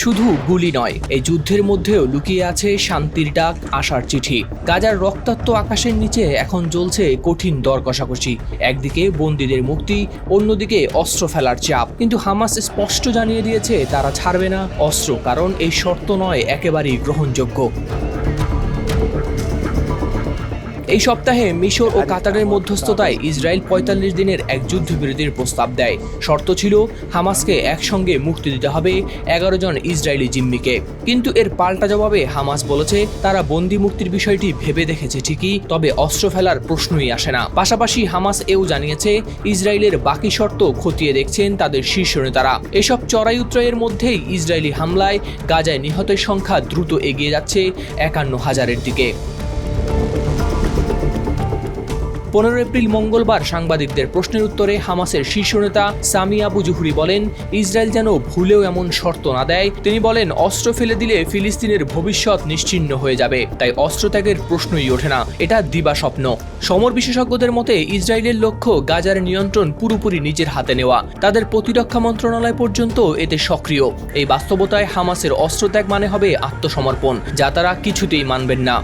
শুধু গুলি নয়, এই যুদ্ধের মধ্যেও লুকিয়ে আছে শান্তির ডাক, আশার চিঠি। গাজার রক্তাক্ত আকাশের নিচে এখন চলছে কঠিন দর কষাকষি একদিকে বন্দীদের মুক্তি, অন্যদিকে অস্ত্র ফেলার চাপ। কিন্তু হামাস স্পষ্ট জানিয়ে দিয়েছে, তারা ছাড়বে না অস্ত্র, কারণ এই শর্ত নয় একেবারেই গ্রহণযোগ্য। এই সপ্তাহে মিশর ও কাতারের মধ্যস্থতায় ইসরায়েল পঁয়তাল্লিশ দিনের এক যুদ্ধবিরতির প্রস্তাব দেয়। শর্ত ছিল, হামাসকে একসঙ্গে মুক্তি দিতে হবে এগারো জন ইসরায়েলি জিম্মিকে। কিন্তু এর পাল্টা জবাবে হামাস বলেছে, তারা বন্দি মুক্তির বিষয়টি ভেবে দেখেছে ঠিকই, তবে অস্ত্র ফেলার প্রশ্নই আসে না। পাশাপাশি হামাস এও জানিয়েছে, ইসরায়েলের বাকি শর্ত খতিয়ে দেখছেন তাদের শীর্ষ নেতারা। এসব চড়াই উত্রয়ের মধ্যেই ইসরায়েলি হামলায় গাজায় নিহতের সংখ্যা দ্রুত এগিয়ে যাচ্ছে একান্ন হাজারের দিকে। পনেরো এপ্রিল মঙ্গলবার সাংবাদিকদের প্রশ্নের উত্তরে হামাসের শীর্ষ নেতা সামি আবু জুহুরি বলেন, ইসরায়েল যেন ভুলেও এমন শর্ত না দেয়। তিনি বলেন, অস্ত্র ফেলে দিলে ফিলিস্তিনের ভবিষ্যৎ নিশ্চিহ্ন হয়ে যাবে। তাই অস্ত্র ত্যাগের প্রশ্নই ওঠে না। এটা দিবা স্বপ্ন। সমর বিশেষজ্ঞদের মতে, ইসরায়েলের লক্ষ্য গাজার নিয়ন্ত্রণ পুরোপুরি নিজের হাতে নেওয়া। তাদের প্রতিরক্ষা মন্ত্রণালয় পর্যন্ত এতে সক্রিয়। এই বাস্তবতায় হামাসের অস্ত্র ত্যাগ মানে হবে আত্মসমর্পণ, যা তারা কিছুতেই মানবেন না।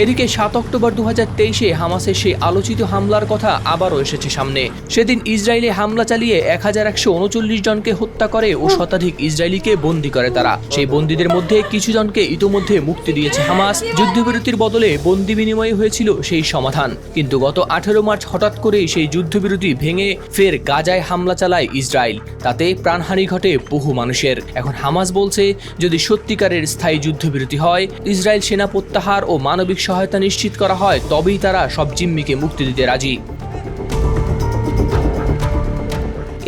এদিকে সাত অক্টোবর দু হাজার তেইশে হামাসের সেই আলোচিত হামলার কথা আবারও এসেছে সামনে। সেদিন ইসরায়েলে হামলা চালিয়ে এক হাজার একশো উনচল্লিশ জনকে হত্যা করে ও শতাধিক ইসরায়েলিকে বন্দী করে তারা। সেই বন্দীদের মধ্যে কিছু জনকে ইতোমধ্যে মুক্তি দিয়েছে হামাস। যুদ্ধবিরতির বদলে বন্দি বিনিময় হয়েছিল সেই সমাধান। কিন্তু গত আঠেরো মার্চ হঠাৎ করেই সেই যুদ্ধবিরতি ভেঙে ফের গাজায় হামলা চালায় ইসরায়েল। তাতে প্রাণহানি ঘটে বহু মানুষের। এখন হামাস বলছে, যদি সত্যিকারের স্থায়ী যুদ্ধবিরতি হয়, ইসরায়েল সেনা প্রত্যাহার ও মানবিক সহায়তা নিশ্চিত করা হয়, তবেই তারা সব জিম্মিকে মুক্তি দিতে রাজি।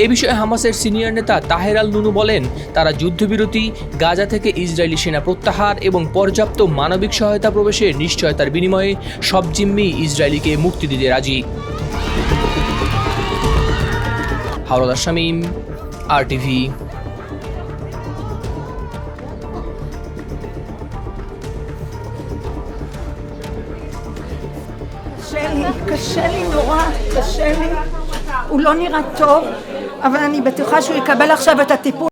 এ বিষয়ে হামাসের সিনিয়র নেতা তাহের আল নুনু বলেন, তারা যুদ্ধবিরতি, গাজা থেকে ইসরায়েলি সেনা প্রত্যাহার এবং পর্যাপ্ত মানবিক সহায়তা প্রবেশের নিশ্চয়তার বিনিময়ে সব জিম্মি ইসরায়েলিকে মুক্তি দিতে রাজি। হাওলাদার শামীম, আর টিভি לי, קשה לי נורא, קשה לי. הוא לא נראה טוב, אבל אני בטוחה שהוא יקבל עכשיו את הטיפול